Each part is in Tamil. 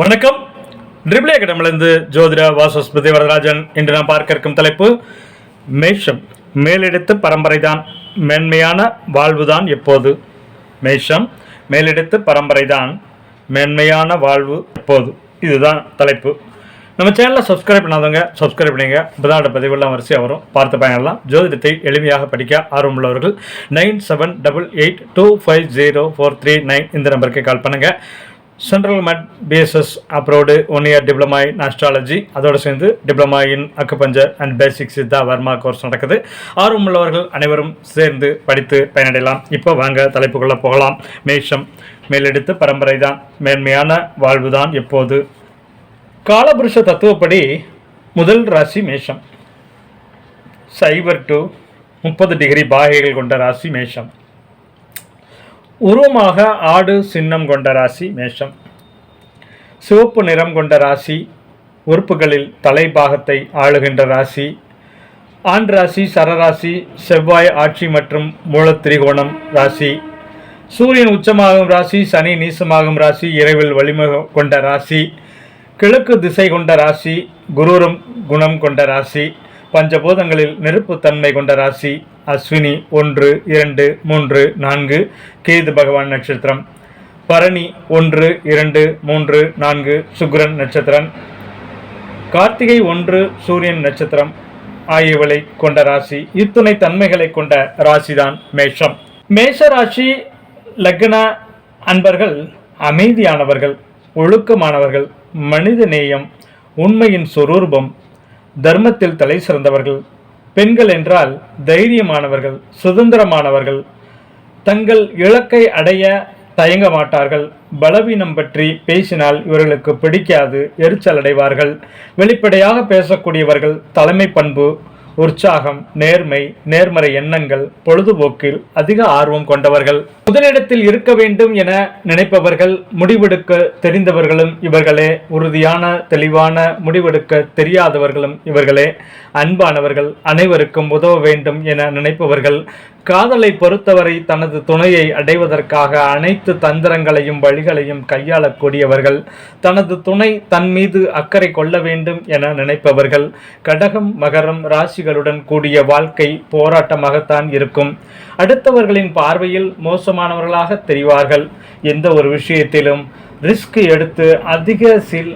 வணக்கம். ட்ரிபிள் கடமிலிருந்து ஜோதிட வாசஸ்பதி வரதராஜன் இன்று நாம் பார்க்க இருக்கும் தலைப்பு மேஷம். மேலெடுத்து பரம்பரைதான். மேன்மையான வாழ்வுதான் எப்போது? மேஷம் மேலெடுத்து பரம்பரைதான். மேன்மையான வாழ்வு எப்போது? இதுதான் தலைப்பு. நம்ம சேனலில் சப்ஸ்கிரைப் பண்ணாதவங்க சப்ஸ்கிரைப் பண்ணுங்க. இப்போதான் பதிவுலாம் வரிசையாக வரும். பார்த்து பயனெல்லாம் ஜோதிடத்தை எளிமையாக படிக்க ஆர்வமுள்ளவர்கள் nine seven double eight two five zero four three nine இந்த நம்பருக்கு கால் பண்ணுங்கள் சென்ட்ரல் மெட் BSS approved one year diploma in astrology அதோடு சேர்ந்து diploma in acupuncture and basic Siddha Varma course நடக்குது. ஆர்வமுள்ளவர்கள் அனைவரும் சேர்ந்து படித்து பயனடையலாம். இப்போ வாங்க தலைப்புக்குள்ளே போகலாம். மேஷம் மேலெடுத்து பரம்பரை தான். மேன்மையான வாழ்வு தான் எப்போது? காலபுருஷ தத்துவப்படி முதல் ராசி மேஷம். சைபர் டு முப்பது டிகிரி பாகைகள் கொண்ட ராசி மேஷம். உருவமாக ஆடு சின்னம் கொண்ட ராசி மேஷம். சிவப்பு நிறம் கொண்ட ராசி உறுப்புகளில் தலைபாகத்தை ஆளுகின்ற ராசி. ஆண் ராசி சரராசி செவ்வாய் ஆட்சி மற்றும் மூலத்திரிகோணம் ராசி. சூரியன் உச்சமாகும் ராசி சனி நீசமாகும் ராசி இரவில் வலிமை கொண்ட ராசி. கிழக்கு திசை கொண்ட ராசி குரூரம் குணம் கொண்ட ராசி. பஞ்சபூதங்களில் நெருப்புத்தன்மை கொண்ட ராசி அஸ்வினி ஒன்று இரண்டு மூன்று நான்கு கேது பகவான் நட்சத்திரம். பரணி ஒன்று இரண்டு மூன்று நான்கு சுக்ரன் நட்சத்திரம் கார்த்திகை ஒன்று சூரியன் நட்சத்திரம். ஆகியவளை கொண்ட ராசி இத்துணை தன்மைகளை கொண்ட ராசிதான் மேஷம். மேஷ ராசி லக்ன அன்பர்கள் அமைதியானவர்கள் ஒழுக்கமானவர்கள் மனித நேயம் உண்மையின் சொரூபம் தர்மத்தில் தலை சிறந்தவர்கள். பெண்கள் என்றால் தைரியமானவர்கள் சுதந்திரமானவர்கள். தங்கள் இலக்கை அடைய தயங்க மாட்டார்கள். பலவீனம் பற்றி பேசினால் இவர்களுக்கு பிடிக்காது எரிச்சல் அடைவார்கள். வெளிப்படையாக பேசக்கூடியவர்கள் தலைமை பண்பு உற்சாகம் நேர்மை நேர்மறை எண்ணங்கள் பொழுதுபோக்கில் அதிக ஆர்வம் கொண்டவர்கள். முதலிடத்தில் இருக்க வேண்டும் என நினைப்பவர்கள் முடிவெடுக்க தெரிந்தவர்களும் இவர்களே. உறுதியான தெளிவான முடிவெடுக்க தெரியாதவர்களும் இவர்களே. அன்பானவர்கள் அனைவருக்கும் உதவ வேண்டும் என நினைப்பவர்கள் காதலை பொறுத்தவரை தனது துணையை அடைவதற்காக அனைத்து தந்திரங்களையும் வழிகளையும் கையாளக்கூடியவர்கள் தனது துணை தன் மீது அக்கறை கொள்ள வேண்டும் என நினைப்பவர்கள் கடகம் மகரம் ராசிகளுடன் கூடிய வாழ்க்கை போராட்டமாகத்தான் இருக்கும். அடுத்தவர்களின் பார்வையில் மோசமானவர்களாக தெரிவார்கள். எந்த ஒரு விஷயத்திலும் ரிஸ்க் எடுத்து அதிக சில்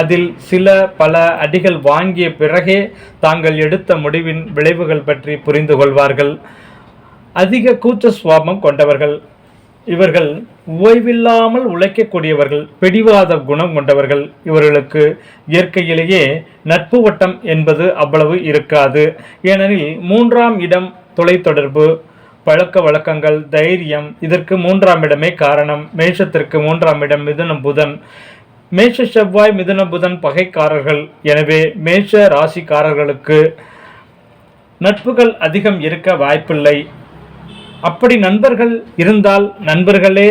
அதில் சில பல அடிகள் வாங்கிய பிறகே தாங்கள் எடுத்த முடிவின் விளைவுகள் பற்றி புரிந்து கொள்வார்கள். அதிக கூச்ச சுவாபம் கொண்டவர்கள் இவர்கள் ஓய்வில்லாமல் உழைக்கக்கூடியவர்கள் பிடிவாத குணம் கொண்டவர்கள். இவர்களுக்கு இயற்கையிலேயே நட்பு வட்டம் என்பது அவ்வளவு இருக்காது. ஏனெனில் மூன்றாம் இடம் தொலைத்தொடர்பு பழக்க வழக்கங்கள் தைரியம் இதற்கு மூன்றாம் இடமே காரணம். மேஷத்திற்கு மூன்றாம் இடம் மிதுனம் புதன். மேஷ செவ்வாய் மிதுன புதன் பகைக்காரர்கள். எனவே மேஷ ராசிக்காரர்களுக்கு நட்புகள் அதிகம் இருக்க வாய்ப்பில்லை. அப்படி நண்பர்கள் இருந்தால் நண்பர்களே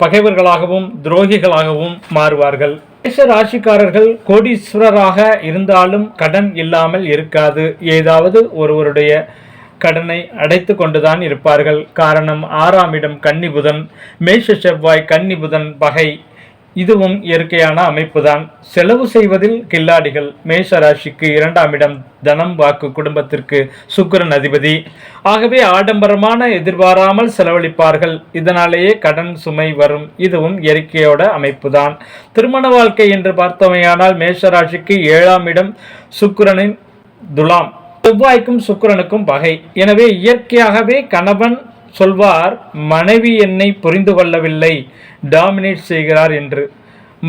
பகைவர்களாகவும் துரோகிகளாகவும் மாறுவார்கள். மேஷ ராசிக்காரர்கள் கோடீஸ்வரராக இருந்தாலும் கடன் இல்லாமல் இருக்காது. ஏதாவது ஒருவருடைய கடனை அடைத்து கொண்டுதான் இருப்பார்கள். காரணம் ஆறாம் இடம் கன்னி புதன் மேஷ செவ்வாய் கன்னி புதன் பகை. இதுவும் இயற்கையான அமைப்புதான். செலவு செய்வதில் கில்லாடிகள் மேஷ ராசிக்கு இரண்டாம் இடம் தனம் வாக்கு குடும்பத்திற்கு சுக்கிரன் அதிபதி. ஆகவே ஆடம்பரமான எதிர்பாராமல் செலவழிப்பார்கள். இதனாலேயே கடன் சுமை வரும். இதுவும் இயற்கையோட அமைப்புதான். திருமண வாழ்க்கை என்று பார்த்தவையானால் மேஷராசிக்கு ஏழாம் இடம் சுக்கிரனின் துலாம். செவ்வாய்க்கும் சுக்கிரனுக்கும் பகை. எனவே இயற்கையாகவே கணவன் சொல்வார் மனைவி என்னை புரிந்து கொள்ளவில்லை டாமினேட் செய்கிறார் என்று.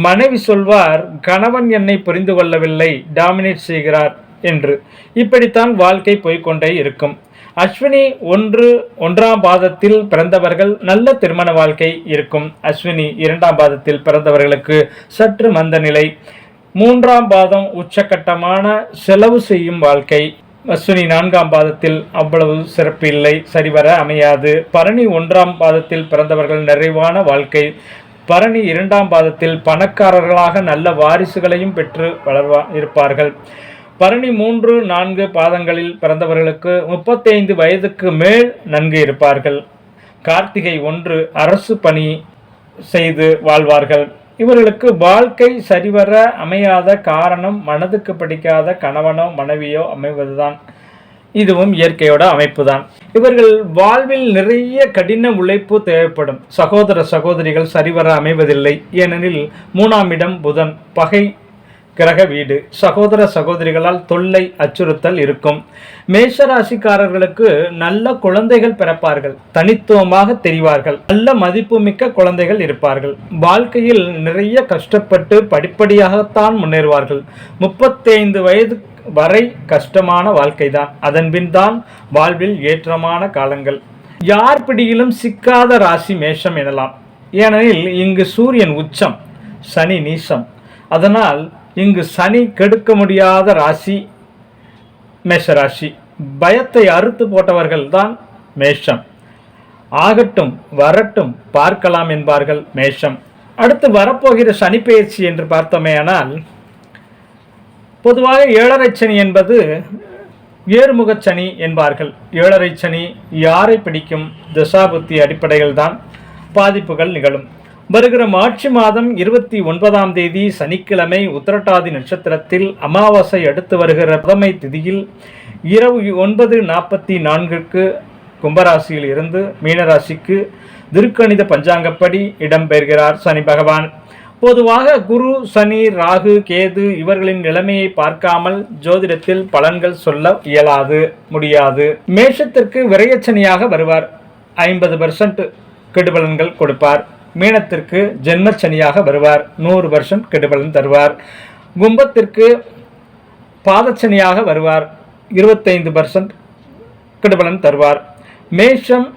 மனைவி சொல்வார் கணவன் என்னை புரிந்து கொள்ளவில்லை டாமினேட் செய்கிறார் என்று. இப்படித்தான் வாழ்க்கை போய்க்கொண்டே இருக்கும். அஸ்வினி ஒன்று ஒன்றாம் பாதத்தில் பிறந்தவர்கள் நல்ல திருமண வாழ்க்கை இருக்கும். அஸ்வினி இரண்டாம் பாதத்தில் பிறந்தவர்களுக்கு சற்று மந்த நிலை. மூன்றாம் பாதம் உச்சக்கட்டமான செலவு செய்யும் வாழ்க்கை. அஸ்வினி நான்காம் பாதத்தில் அவ்வளவு சிறப்பு இல்லை சரிவர அமையாது. பரணி ஒன்றாம் பாதத்தில் பிறந்தவர்கள் நிறைவான வாழ்க்கை. பரணி இரண்டாம் பாதத்தில் பணக்காரர்களாக நல்ல வாரிசுகளையும் பெற்று வளர்வா இருப்பார்கள். பரணி மூன்று நான்கு பாதங்களில் பிறந்தவர்களுக்கு முப்பத்தைந்து வயதுக்கு மேல் நன்கு இருப்பார்கள். கார்த்திகை ஒன்று அரசு பணி செய்து வாழ்வார்கள். இவர்களுக்கு வாழ்க்கை சரிவர அமையாத காரணம் மனதுக்கு பிடிக்காத கணவனோ மனைவியோ அமைவதுதான். இதுவும் இயற்கையோட அமைப்பு தான் இவர்கள் வாழ்வில் நிறைய கடின உழைப்பு தேவைப்படும். சகோதர சகோதரிகள் சரிவர அமைவதில்லை. ஏனெனில் மூணாம் இடம் புதன். பகை கிரக வீடு. சகோதர சகோதரிகளால் தொல்லை அச்சுறுத்தல் இருக்கும். மேஷராசிக்காரர்களுக்கு நல்ல குழந்தைகள் பிறப்பார்கள். தனித்துவமாக தெரிவார்கள். நல்ல மதிப்புமிக்க குழந்தைகள் இருப்பார்கள். வாழ்க்கையில் நிறைய கஷ்டப்பட்டு படிப்படியாகத்தான் முன்னேறுவார்கள். முப்பத்தைந்து வயது வரை கஷ்டமான வாழ்க்கைதான். அதன்பின் தான் வாழ்வில் ஏற்றமான காலங்கள். யார் பிடியிலும் சிக்காத ராசி மேஷம் எனலாம். ஏனெனில் இங்கு சூரியன் உச்சம் சனி நீசம். அதனால் இங்கு சனி கெடுக்க முடியாத ராசி மேஷராசி. பயத்தை அறுத்து போட்டவர்கள் தான் மேஷம். ஆகட்டும் வரட்டும் பார்க்கலாம் என்பார்கள் மேஷம். அடுத்து வரப்போகிற சனிப்பெயர்ச்சி என்று என்று பார்த்தோமேயானால் பொதுவாக ஏழரை சனி என்பது ஏறுமுகச் சனி என்பார்கள். ஏழரை சனி யாரை பிடிக்கும்? திசாபுத்தி அடிப்படையில் தான் பாதிப்புகள் நிகழும். வருகிற மார்ச் மாதம் இருபத்தி ஒன்பதாம் தேதி சனிக்கிழமை உத்திரட்டாதி நட்சத்திரத்தில் அமாவாசை அடுத்து வருகிற பிரதமை திதியில் இரவு ஒன்பது நாற்பத்தி நான்குக்கு கும்பராசியில் இருந்து மீனராசிக்கு திருக்கணித பஞ்சாங்கப்படி இடம்பெறுகிறார் சனி பகவான். பொதுவாக குரு சனி ராகு கேது இவர்களின் நிலைமையை பார்க்காமல் ஜோதிடத்தில் பலன்கள் சொல்ல இயலாது முடியாது. மேஷத்திற்கு விரையச்சனியாக வருவார். ஐம்பது பெர்சன்ட் கெடுபலன்கள் கொடுப்பார். மீனத்திற்கு ஜென்மச்சனியாக வருவார். நூறு வருஷம் கெடுபலன் தருவார். கும்பத்திற்கு பாதச்சனியாக வருவார். இருபத்தைந்து பர்சன்ட் கெடுபலன் தருவார். மேஷம்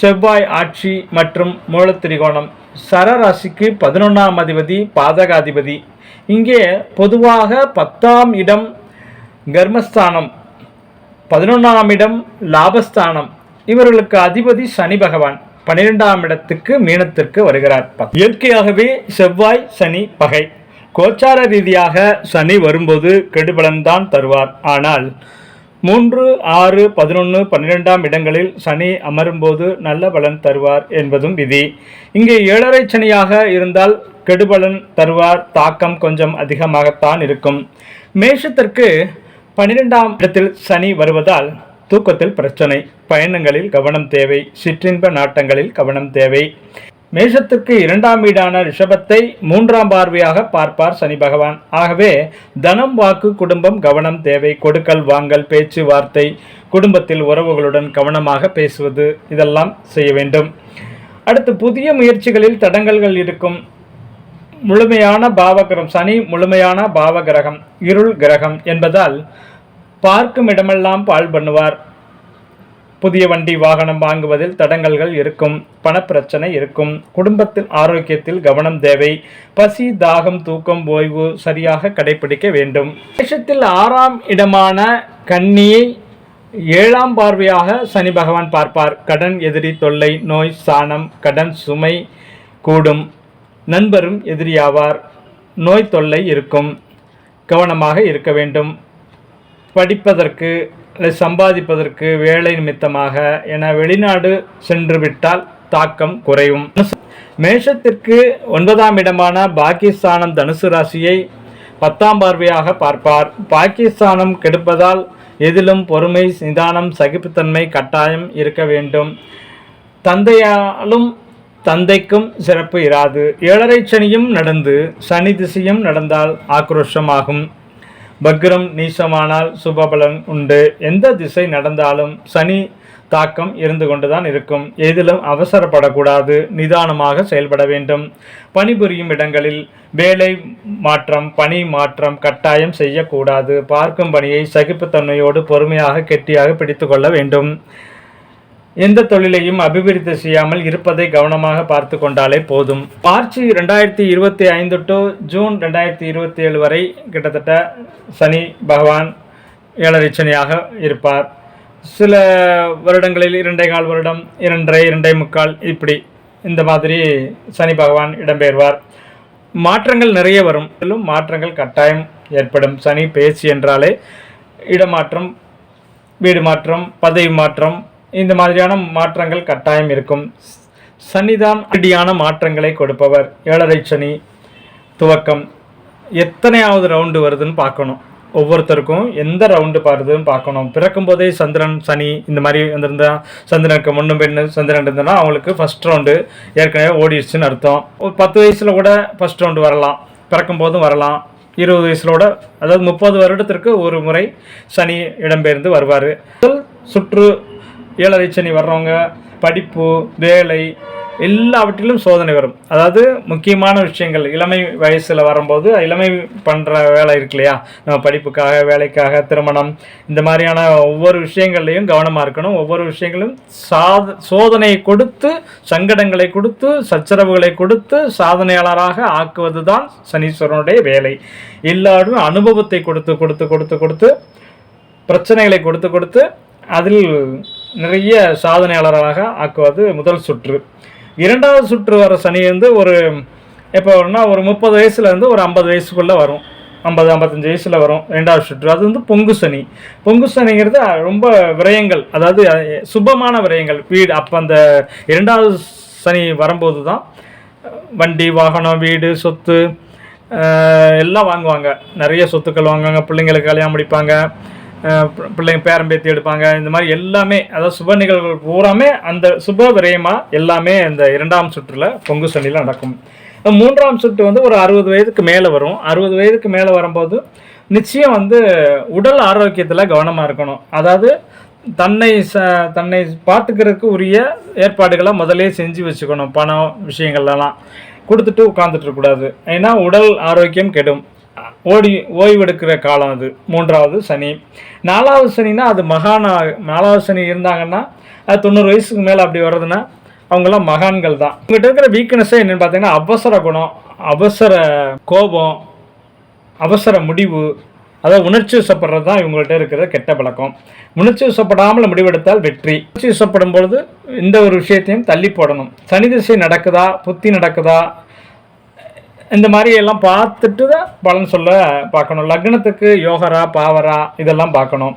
செவ்வாய் ஆட்சி மற்றும் மூலத்திரிகோணம். சரராசிக்கு பதினொன்றாம் அதிபதி பாதகாதிபதி. இங்கே பொதுவாக பத்தாம் இடம் கர்மஸ்தானம் பதினொன்றாம் இடம் லாபஸ்தானம். இவர்களுக்கு அதிபதி சனி பகவான். பன்னிரெண்டாம் இடத்துக்கு மீனத்திற்கு வருகிறார். இயற்கையாகவே செவ்வாய் சனி பகை. கோச்சார ரீதியாக சனி வரும்போது கெடுபலன்தான் தருவார். ஆனால் மூன்று ஆறு பதினொன்று பன்னிரெண்டாம் இடங்களில் சனி அமரும்போது நல்ல பலன் தருவார் என்பதும் விதி. இங்கே ஏழரை சனியாக இருந்தால் கெடுபலன் தருவார். தாக்கம் கொஞ்சம் அதிகமாகத்தான் இருக்கும். மேஷத்திற்கு பன்னிரெண்டாம் இடத்தில் சனி வருவதால் தூக்கத்தில் பிரச்சனை பயணங்களில் கவனம் தேவை சிற்றின்ப நாட்டங்களில் கவனம் தேவை. மேஷத்திற்கு இரண்டாம் வீடான ரிஷபத்தை மூன்றாம் பார்வையாக பார்ப்பார் சனி பகவான். ஆகவே தனம் வாக்கு குடும்பம் கவனம் தேவை. கொடுக்கல் வாங்கல் பேச்சுவார்த்தை குடும்பத்தில் உறவுகளுடன் கவனமாக பேசுவது இதெல்லாம் செய்ய வேண்டும். அடுத்து புதிய முயற்சிகளில் தடங்கல்கள் இருக்கும். முழுமையான பாவகிரகம் சனி முழுமையான பாவகிரகம் இருள் கிரகம் என்பதால் பார்க்கும் இடமெல்லாம் பால் பண்ணுவார். புதிய வண்டி வாகனம் வாங்குவதில் தடங்கல்கள் இருக்கும் பணப்பிரச்சனை இருக்கும். குடும்பத்தில் ஆரோக்கியத்தில் கவனம் தேவை. பசி தாகம் தூக்கம் ஓய்வு சரியாக கடைபிடிக்க வேண்டும். தேசத்தில் ஆறாம் இடமான கன்னியை ஏழாம் பார்வையாக சனி பகவான் பார்ப்பார். கடன் எதிரி தொல்லை நோய் சாணம் கடன் சுமை கூடும். நண்பரும் எதிரியாவார். நோய் தொல்லை இருக்கும். கவனமாக இருக்க வேண்டும். படிப்பதற்கு அல்லது சம்பாதிப்பதற்கு வேலை நிமித்தமாக என வெளிநாடு சென்று விட்டால் தாக்கம் குறையும். மேஷத்திற்கு ஒன்பதாம் இடமான பாகிஸ்தானம் தனுசு ராசியை பத்தாம் பார்வையாக பார்ப்பார். பாகிஸ்தானம் கெடுப்பதால் எதிலும் பொறுமை நிதானம் சகிப்புத்தன்மை கட்டாயம் இருக்க வேண்டும். தந்தையாலும் தந்தைக்கும் சிறப்பு இராது. ஏழரை சனியும் நடந்து சனி திசையும் நடந்தால் ஆக்ரோஷமாகும். பக்ரம் நீசமானால் சுபபலன் உண்டு. எந்த திசை நடந்தாலும் சனி தாக்கம் இருந்து கொண்டுதான் இருக்கும். எதிலும் அவசரப்படக்கூடாது. நிதானமாக செயல்பட வேண்டும். பணிபுரியும் இடங்களில் வேலை மாற்றம் பணி மாற்றம் கட்டாயம் செய்யக்கூடாது. பார்க்கும் பணியை சகிப்புத்தன்மையோடு பொறுமையாக கெட்டியாக பிடித்து கொள்ள வேண்டும். எந்த தொழிலையும் அபிவிருத்தி செய்யாமல் இருப்பதை கவனமாக பார்த்து கொண்டாலே போதும். மார்ச் ரெண்டாயிரத்தி இருபத்தி ஐந்து டு ஜூன் ரெண்டாயிரத்தி இருபத்தி ஏழு வரை கிட்டத்தட்ட சனி பகவான் ஏழரை இருப்பார். சில வருடங்களில் இரண்டே கால் வருடம் இரண்டரை இரண்டே முக்கால் இப்படி இந்த மாதிரி சனி பகவான் இடம்பெயர்வார். மாற்றங்கள் நிறைய வரும். மாற்றங்கள் கட்டாயம் ஏற்படும். சனி பேச்சு என்றாலே இடமாற்றம் வீடு மாற்றம் பதவி மாற்றம் இந்த மாதிரியான மாற்றங்கள் கட்டாயம் இருக்கும். சனிதான் அடியான மாற்றங்களை கொடுப்பவர் ஏழரை சனி துவக்கம். எத்தனையாவது ரவுண்டு வருதுன்னு பார்க்கணும். ஒவ்வொருத்தருக்கும் எந்த ரவுண்டு பாருதுன்னு பார்க்கணும். பிறக்கும் போதே சந்திரன் சனி இந்த மாதிரி வந்திருந்தா சந்திரனுக்கு முன்னும் பெண்ணு சந்திரன் இருந்ததுன்னா அவங்களுக்கு ஃபர்ஸ்ட் ரவுண்டு ஏற்கனவே ஓடிடுச்சுன்னு அர்த்தம். ஒரு பத்து வயசில் கூட ஃபர்ஸ்ட் ரவுண்டு வரலாம். பிறக்கும் போதும் வரலாம். இருபது வயசுலோட கூட அதாவது முப்பது வருடத்திற்கு ஒரு முறை சனி இடம்பெயர்ந்து வருவார். சுற்று ஏழரை சனி வர்றவங்க படிப்பு வேலை எல்லாவற்றிலும் சோதனை வரும். அதாவது முக்கியமான விஷயங்கள் இளமை வயசில் வரும்போது இளமை பண்ணுற வேலை இருக்கு இல்லையா? நம்ம படிப்புக்காக வேலைக்காக திருமணம் இந்த மாதிரியான ஒவ்வொரு விஷயங்கள்லையும் கவனமாக இருக்கணும். ஒவ்வொரு விஷயங்களும் சாத சோதனையை கொடுத்து சங்கடங்களை கொடுத்து சச்சரவுகளை கொடுத்து சாதனையாளராக ஆக்குவது தான் சனீஸ்வரனுடைய வேலை. எல்லாரும் அனுபவத்தை கொடுத்து கொடுத்து கொடுத்து கொடுத்து பிரச்சனைகளை கொடுத்து கொடுத்து அதில் நிறைய சாதனையாளராக ஆக்குவது முதல் சுற்று. இரண்டாவது சுற்று வர சனி வந்து ஒரு எப்போ வரும்னா ஒரு முப்பது வயசுலேருந்து ஒரு ஐம்பது வயசுக்குள்ளே வரும். ஐம்பது ஐம்பத்தஞ்சு வயசில் வரும் ரெண்டாவது சுற்று. அது வந்து பொங்கு சனி. பொங்கு சனிங்கிறது ரொம்ப விரயங்கள் அதாவது சுபமான விரயங்கள். வீடு அப்போ அந்த இரண்டாவது சனி வரும்போது தான் வண்டி வாகனம் வீடு சொத்து எல்லாம் வாங்குவாங்க. நிறைய சொத்துக்கள் வாங்குவாங்க பிள்ளைங்களுக்கு கல்யாணம் முடிப்பாங்க. பிள்ளைங்க பேரம்பேத்தி எடுப்பாங்க. இந்த மாதிரி எல்லாமே அதாவது சுப நிகழ்வுகள் பூராமே அந்த சுப விரயமாக எல்லாமே இந்த இரண்டாம் சுற்றில் பொங்கு சனியில் நடக்கும். மூன்றாம் சுற்று வந்து ஒரு அறுபது வயதுக்கு மேலே வரும். அறுபது வயதுக்கு மேலே வரும்போது நிச்சயம் வந்து உடல் ஆரோக்கியத்தில் கவனமாக இருக்கணும். அதாவது தன்னை ச தன்னை பார்த்துக்கிறதுக்கு உரிய ஏற்பாடுகளை முதலே செஞ்சு வச்சுக்கணும். பணம் விஷயங்கள்லாம் கொடுத்துட்டு உட்காந்துட்டு இருக்கக்கூடாது. ஏன்னா உடல் ஆரோக்கியம் கெடும். ஓடி ஓய்வெடுக்கிற காலம் அது. மூன்றாவது சனி. நாலாவது சனினா அது மகானா நாலாவது சனி இருந்தாங்கன்னா அது தொண்ணூறு வயசுக்கு மேலே அப்படி வர்றதுன்னா அவங்கெல்லாம் மகான்கள் தான். உங்கள்கிட்ட இருக்கிற வீக்னஸே என்னென்னு பார்த்தீங்கன்னா அவசர குணம் அவசர கோபம் அவசர முடிவு அதாவது உணர்ச்சி வசப்படுறது தான் இவங்கள்ட்ட இருக்கிற கெட்ட பழக்கம். உணர்ச்சி வசப்படாமல் முடிவெடுத்தால் வெற்றி. உணர்ச்சி வசப்படும் பொழுது இந்த ஒரு விஷயத்தையும் தள்ளி போடணும். சனி திசை நடக்குதா? புத்தி நடக்குதா? இந்த மாதிரி எல்லாம் பார்த்துட்டு தான் பலன் சொல்ல பார்க்கணும். லக்னத்துக்கு யோகரா பாவரா இதெல்லாம் பார்க்கணும்.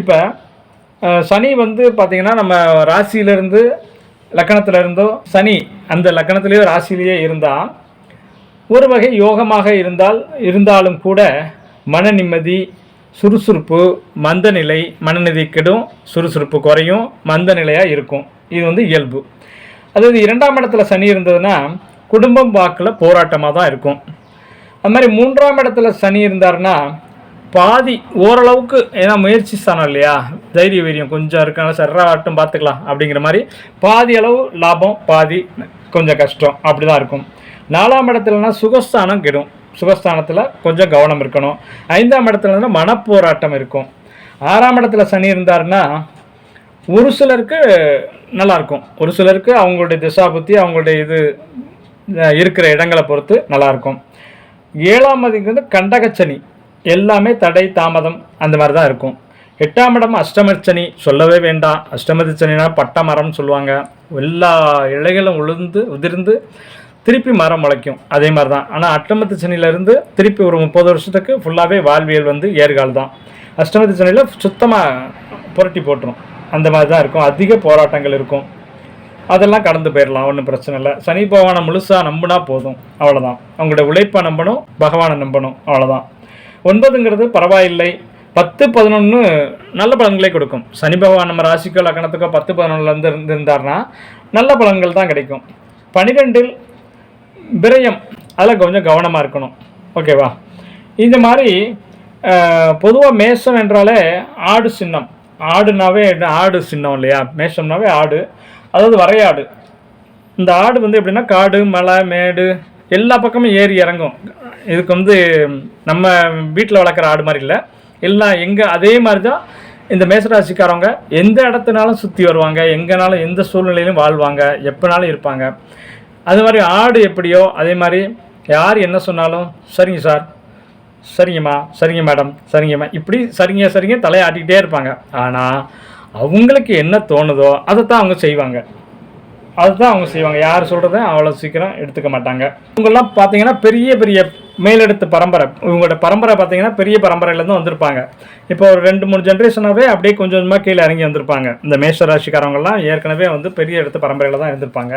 இப்போ சனி வந்து பார்த்திங்கன்னா நம்ம ராசியிலேருந்து லக்கணத்துல இருந்தோ சனி அந்த லக்கணத்திலேயோ ராசியிலேயே இருந்தால் ஒரு வகை யோகமாக இருந்தால் இருந்தாலும் கூட மன நிம்மதி சுறுசுறுப்பு மந்த நிலை மனநிதி கெடும் சுறுசுறுப்பு குறையும் மந்த நிலையாக இருக்கும். இது வந்து இயல்பு. அதாவது இரண்டாம் இடத்துல சனி இருந்ததுன்னா குடும்பம் வாக்கில் போராட்டமாக தான் இருக்கும். அது மாதிரி மூன்றாம் இடத்துல சனி இருந்தாருன்னா பாதி ஓரளவுக்கு ஏன்னா முயற்சி ஸ்தானம் இல்லையா? தைரிய வீரியம் கொஞ்சம் இருக்கனால சர்றாட்டும் பார்த்துக்கலாம் அப்படிங்கிற மாதிரி பாதி அளவு லாபம் பாதி கொஞ்சம் கஷ்டம். அப்படி தான் இருக்கும். நாலாம் இடத்துலனா சுகஸ்தானம் கெடும். சுகஸ்தானத்தில் கொஞ்சம் கவனம் இருக்கணும். ஐந்தாம் இடத்துலனா மனப்போராட்டம் இருக்கும். ஆறாம் இடத்துல சனி இருந்தாருன்னா ஒரு சிலருக்கு நல்லாயிருக்கும். ஒரு சிலருக்கு அவங்களுடைய திசா புத்தி அவங்களுடைய இது இருக்கிற இடங்களை பொறுத்து நல்லா இருக்கும் ஏழாம் அதிகம் வந்து கண்டகச்சனி எல்லாமே தடை தாமதம் அந்த மாதிரி தான் இருக்கும். எட்டாம் இடம் அஷ்டமர்ச்சனி சொல்லவே வேண்டாம். அஷ்டமச்சனினா பட்ட மரம்னு சொல்லுவாங்க. எல்லா இலைகளும் உளுந்து உதிர்ந்து திருப்பி மரம் முளைக்கும். அதே மாதிரி தான். ஆனால் அஷ்டமத்து சனியிலேருந்து திருப்பி ஒரு முப்பது வருஷத்துக்கு ஃபுல்லாகவே வாழ்வியல் வந்து ஏற்கால் தான். அஷ்டமத்து சனியில் சுத்தமாக புரட்டி போட்டுரும். அந்த மாதிரி தான் இருக்கும். அதிக போராட்டங்கள் இருக்கும். அதெல்லாம் கடந்து போயிடலாம் ஒன்றும் பிரச்சனை இல்லை. சனி பகவானை முழுசாக நம்பினா போதும் அவ்வளோதான் அவங்களோட உழைப்பை நம்பணும் பகவானை நம்பணும் அவ்வளோதான் ஒன்பதுங்கிறது பரவாயில்லை. பத்து பதினொன்று நல்ல பலன்களே கொடுக்கும். சனி பகவான் நம்ம ராசிக்கோ லக்கணத்துக்கோ பத்து பதினொன்றுலேருந்து இருந்து இருந்திருந்தாருன்னா நல்ல பலன்கள் தான் கிடைக்கும். பனிரெண்டில் விரயம் அதில் கொஞ்சம் கவனமாக இருக்கணும். ஓகேவா இந்த மாதிரி பொதுவாக மேஷம் என்றாலே ஆடு சின்னம். ஆடுனாவே ஆடு சின்னம் இல்லையா? மேஷம்னாவே ஆடு. அதாவது வரையாடு. இந்த ஆடு வந்து எப்படின்னா காடு மலை மேடு எல்லா பக்கமும் ஏறி இறங்கும். இதுக்கு வந்து நம்ம வீட்டில் வளர்க்குற ஆடு மாதிரி இல்லை. எல்லாம் எங்கே அதே மாதிரி தான் இந்த மேசராசிக்காரவங்க எந்த இடத்துனாலும் சுற்றி வருவாங்க எங்கேனாலும் எந்த சூழ்நிலையிலும் வாழ்வாங்க எப்போனாலும் இருப்பாங்க. அது மாதிரி ஆடு எப்படியோ அதே மாதிரி யார் என்ன சொன்னாலும் சரிங்க சார் சரிங்கம்மா சரிங்க மேடம் சரிங்கம்மா இப்படி சரிங்க சரிங்க தலையாட்டிக்கிட்டே இருப்பாங்க. ஆனால் அவங்களுக்கு என்ன தோணுதோ அதை தான் அவங்க செய்வாங்க. அதுதான் அவங்க செய்வாங்க. யார் சொல்கிறத அவ்வளோ சீக்கிரம் எடுத்துக்க மாட்டாங்க. இவங்கெல்லாம் பார்த்தீங்கன்னா பெரிய பெரிய மேலெடுத்து பரம்பரை. இவங்களோட பரம்பரை பார்த்தீங்கன்னா பெரிய பரம்பரையிலேருந்து வந்திருப்பாங்க. இப்போ ஒரு ரெண்டு மூணு ஜென்ரேஷனாகவே அப்படியே கொஞ்சம் கொஞ்சமாக கீழே இறங்கி வந்திருப்பாங்க. இந்த மேஷ ராசிக்காரவங்கலாம் ஏற்கனவே வந்து பெரிய இடத்து பரம்பரையில் தான் இருந்திருப்பாங்க.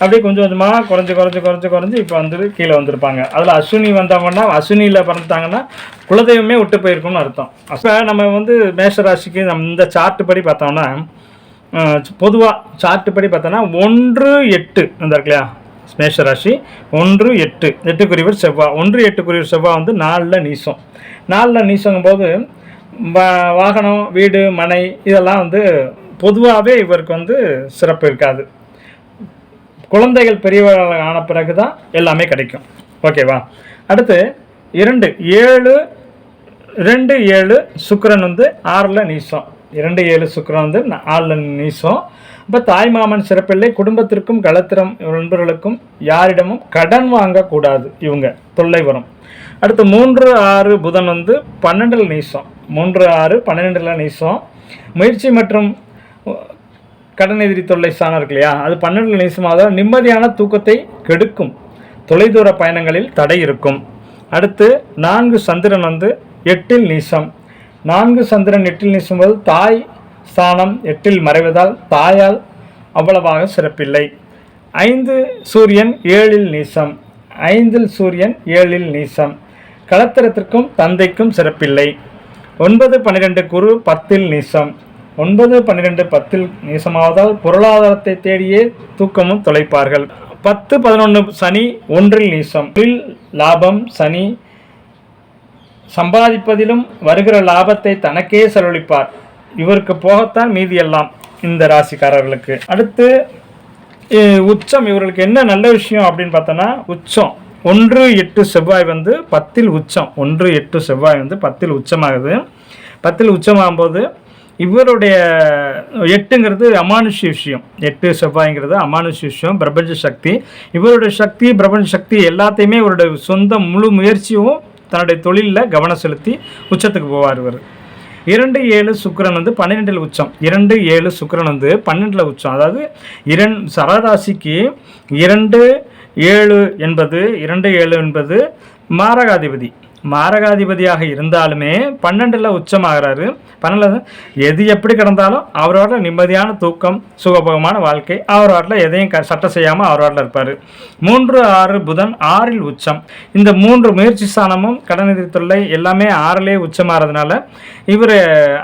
அப்படியே கொஞ்சம் கொஞ்சமாக குறைஞ்சி குறைஞ்சி குறைஞ்சி குறைஞ்சி இப்போ வந்து கீழே வந்திருப்பாங்க. அதில் அஸ்வினி வந்தவங்கன்னா அஸ்வினியில் பிறந்துட்டாங்கன்னா குலதெய்வமே விட்டு போயிருக்கும்னு அர்த்தம். அப்போ நம்ம வந்து மேஷ ராசிக்கு நம்ம இந்த சார்ட்டு படி பார்த்தோம்னா பொதுவாக சார்ட்டு படி பார்த்தோன்னா ஒன்று எட்டு. இந்த இருக்கு மேஷராசி ஒன்று எட்டு. எட்டுக்குரியவர் செவ்வாய் ஒன்று எட்டுக்குரியவர் செவ்வாய் வந்து நாலில் நீசம். நாலில் நீசங்கும் போது வாகனம் வீடு மனை இதெல்லாம் வந்து பொதுவாகவே இவருக்கு வந்து சிறப்பு இருக்காது. குழந்தைகள் பெரியவர்கள் ஆன பிறகு தான் எல்லாமே கிடைக்கும். ஓகேவா அடுத்து இரண்டு ஏழு ரெண்டு ஏழு சுக்கரன் வந்து ஆறில் நீசம். இரண்டு ஏழு சுக்கரம் வந்து ந- நீசம். இப்போ தாய்மாமன் சிறப்பில்லை குடும்பத்திற்கும் களத்திரம் நண்பர்களுக்கும் யாரிடமும் கடன் வாங்கக்கூடாது இவங்க தொல்லை வரும். அடுத்து மூன்று ஆறு புதன் வந்து பன்னெண்டில் நீசம். மூன்று ஆறு பன்னெண்டில் நீசம். முயற்சி மற்றும் கடன் எதிரி தொல்லை ஸ்தானம் இருக்கு இல்லையா? அது பன்னெண்டு நீசமாக நிம்மதியான தூக்கத்தை கெடுக்கும். தொலைதூர பயணங்களில் தடை இருக்கும். அடுத்து நான்கு சந்திரன் வந்து எட்டில் நீசம். நான்கு சந்திரன் எட்டில் நீசும்போது தாய் ஸ்தானம் எட்டில் மறைவதால் தாயால் அவ்வளவாக சிறப்பில்லை. ஐந்து சூரியன் ஏழில் நீசம். ஐந்தில் சூரியன் ஏழில் நீசம். கலத்திரத்திற்கும் தந்தைக்கும் சிறப்பில்லை. ஒன்பது பன்னிரெண்டு குரு பத்தில் நீசம். ஒன்பது பன்னிரெண்டு பத்தில் நீசமாவதால் பொருளாதாரத்தை தேடியே தூக்கமும் தொலைப்பார்கள். பத்து பதினொன்று சனி ஒன்றில் நீசம். தொழில் லாபம் சனி சம்பாதிப்பதிலும் வருகிற லாபத்தை தனக்கே செலவழிப்பார். இவருக்கு போகத்தான் மீதி எல்லாம் இந்த ராசிக்காரர்களுக்கு. அடுத்து உச்சம். இவர்களுக்கு என்ன நல்ல விஷயம் அப்படின்னு பார்த்தோன்னா உச்சம். ஒன்று எட்டு செவ்வாய் வந்து பத்தில் உச்சம். ஒன்று எட்டு செவ்வாய் வந்து பத்தில் உச்சமாகுது. பத்தில் உச்சமாகும்போது இவருடைய எட்டுங்கிறது அமானுஷ்ய விஷயம். எட்டு செவ்வாய்ங்கிறது அமானுஷ்ய விஷயம் பிரபஞ்ச சக்தி. இவருடைய சக்தி பிரபஞ்ச சக்தி எல்லாத்தையுமே இவருடைய சொந்த முழு முயற்சியும் தன்னுடைய தொழிலில் கவனம் செலுத்தி உச்சத்துக்கு போவார் இவர். இரண்டு ஏழு சுக்கரன் வந்து பன்னிரெண்டில் உச்சம். இரண்டு ஏழு சுக்கரன் வந்து பன்னெண்டில் உச்சம். அதாவது இரண் சரராசிக்கு இரண்டு ஏழு என்பது இரண்டு ஏழு என்பது மாரகாதிபதி. மாரகாதிபதியாக இருந்தாலுமே பன்னெண்டில் உச்சமாகிறாரு. பன்னெண்டு எது எப்படி கிடந்தாலும் அவரோட நிம்மதியான தூக்கம் சுகபோகமான வாழ்க்கை அவரோட எதையும் க சட்டம் செய்யாமல் அவரோட இருப்பார். மூன்று ஆறு புதன் ஆறில் உச்சம். இந்த மூன்று முயற்சி ஸ்தானமும் கடனெதிரி தொல்லை எல்லாமே ஆறிலே உச்சமாகிறதுனால இவர்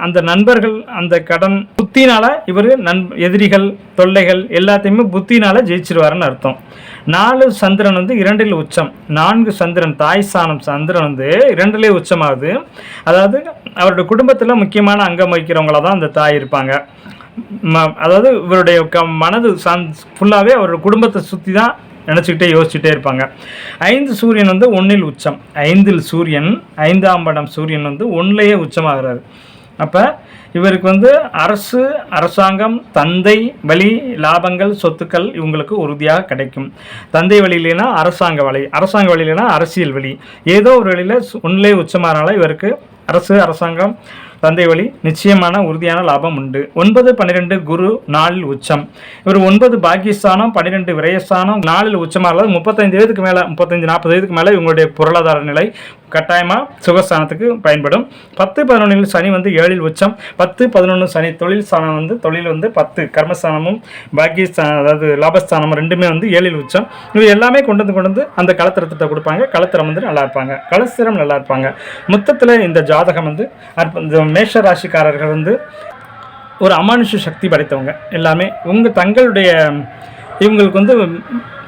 அந்த நண்பர்கள் அந்த கடன் புத்தினால் இவர் நண் எதிரிகள் தொல்லைகள் எல்லாத்தையுமே புத்தினால் ஜெயிச்சிருவாருன்னு அர்த்தம். நாலு சந்திரன் வந்து இரண்டில் உச்சம் நான்கு சந்திரன் தாய் சாணம் சந்திரன் வந்து இரண்டிலே உச்சமாகுது. அதாவது அவருடைய குடும்பத்தில் முக்கியமான அங்கம் வகிக்கிறவங்கள தான் அந்த தாய் இருப்பாங்க. ம- அதாவது இவருடைய க மனது சந் ஃபுல்லாகவே அவருடைய குடும்பத்தை சுற்றி தான் நினச்சிக்கிட்டே யோசிச்சுட்டே இருப்பாங்க. ஐந்து சூரியன் வந்து ஒன்றில் உச்சம். ஐந்தில் சூரியன் ஐந்தாம் படம் சூரியன் வந்து ஒன்றிலேயே உச்சமாகிறாரு. அப்போ இவருக்கு வந்து அரசு அரசாங்கம் தந்தை வழி லாபங்கள் சொத்துக்கள் இவங்களுக்கு உறுதியாக கிடைக்கும். தந்தை வழியிலேனா அரசாங்க வழி அரசாங்க வழியிலனா அரசியல் வழி. ஏதோ ஒரு வழியில் ஒன்றிலே உச்சமானால இவருக்கு அரசு அரசாங்கம் தந்தை வழி நிச்சயமான உறுதியான லாபம் உண்டு. ஒன்பது பன்னிரெண்டு குரு நாலில் உச்சம். இவர் ஒன்பது பாக்கியஸ்தானம் பன்னிரெண்டு விரயஸ்தானம் நாளில் உச்சமாக முப்பத்தைந்து வயதுக்கு மேலே முப்பத்தஞ்சு நாற்பது வயதுக்கு மேலே இவங்களுடைய பொருளாதார நிலை கட்டாயமாக சுகஸ்தானத்துக்கு பயன்படும். பத்து பதினொன்றில் சனி வந்து ஏழில் உச்சம். பத்து பதினொன்று சனி தொழில் ஸ்தானம் வந்து தொழில் வந்து பத்து கர்மஸ்தானமும் பாக்கியஸ்தானம் அதாவது லாபஸ்தானமும் ரெண்டுமே வந்து ஏழில் உச்சம். இது எல்லாமே கொண்டு வந்து கொண்டு வந்து அந்த களத்திரத்தை கொடுப்பாங்க. களத்திரம் வந்து நல்லா இருப்பாங்க. களஸ்திரம் நல்லா இருப்பாங்க. மொத்தத்தில் இந்த ஜாதகம் வந்து அற்ப- மேஷ ராசிக்காரர்கள் வந்து ஒரு அமானுஷ சக்தி படைத்தவங்க. எல்லாமே உங்கள் தங்களுடைய இவங்களுக்கு வந்து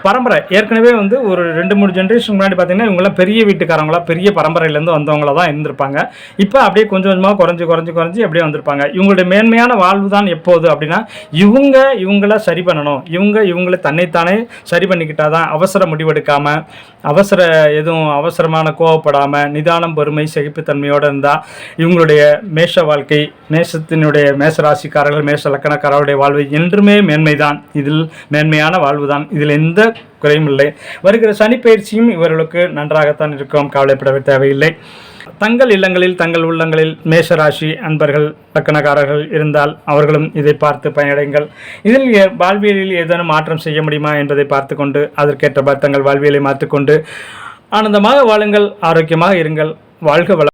பரம்பரை. ஏற்கனவே வந்து ஒரு ரெண்டு மூணு ஜென்ரேஷன் முன்னாடி பார்த்தீங்கன்னா இவங்களாம் பெரிய வீட்டுக்காரங்களா பெரிய பரம்பரையிலேருந்து வந்தவங்களா தான் இருந்திருப்பாங்க. இப்போ அப்படியே கொஞ்சம் கொஞ்சமாக குறைஞ்சி குறைஞ்சி குறைஞ்சி அப்படியே வந்திருப்பாங்க. இவங்களுடைய மேன்மையான வாழ்வு தான் எப்போது அப்படின்னா இவங்க இவங்கள சரி பண்ணணும். இவங்க இவங்கள தன்னைத்தானே சரி பண்ணிக்கிட்டால் தான் அவசர முடிவெடுக்காமல் அவசர எதுவும் அவசரமான கோவப்படாமல் நிதானம் பொறுமை சகிப்புத்தன்மையோடு இருந்தால் இவங்களுடைய மேஷ வாழ்க்கை மேஷத்தினுடைய மேஷ ராசிக்காரர்கள் மேஷ லக்கணக்காரருடைய வாழ்வு என்றுமே மேன்மைதான். இதில் மேன்மையான வாழ்வு தான். இதில் எந்த குறையும் இல்லை வருகிற சனி பயிற்சியும் இவர்களுக்கு நன்றாகத்தான் இருக்கும். கவலைப்பட தேவையில்லை. தங்கள் இல்லங்களில் தங்கள் உள்ளங்களில் மேஷராசி அன்பர்கள் லக்கணக்காரர்கள் இருந்தால் அவர்களும் இதை பார்த்து பயனடைங்கள். இதில் வாழ்வியலில் ஏதேனும் மாற்றம் செய்ய முடியுமா என்பதை பார்த்து கொண்டு அதற்கேற்றபடி தங்கள் வாழ்வியலை மாற்றிக்கொண்டு ஆனந்தமாக வாழுங்கள் ஆரோக்கியமாக இருங்கள் வாழ்க வள